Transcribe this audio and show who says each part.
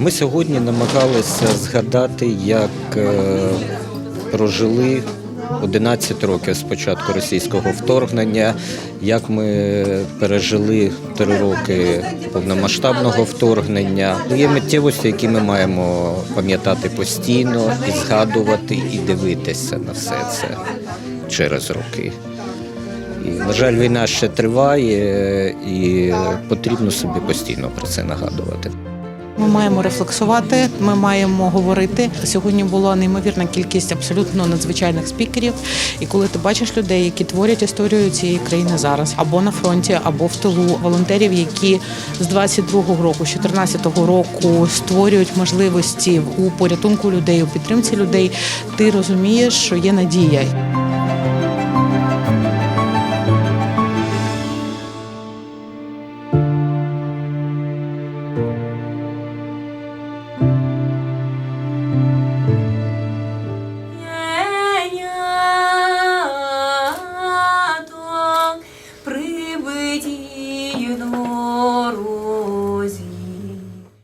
Speaker 1: Ми сьогодні намагалися згадати, як е, прожили 11 років з початку російського вторгнення, як ми пережили три роки повномасштабного вторгнення. Є миттєвості, які ми маємо пам'ятати постійно і згадувати, і дивитися на все це через роки. І, на жаль, війна ще триває, і потрібно собі постійно про це нагадувати.
Speaker 2: Ми маємо рефлексувати, ми маємо говорити. Сьогодні була неймовірна кількість абсолютно надзвичайних спікерів. І коли ти бачиш людей, які творять історію цієї країни зараз, або на фронті, або в тилу волонтерів, які з 22-го року, з 14-го року створюють можливості у порятунку людей, у підтримці людей, ти розумієш, що є надія. thank you Діюнору.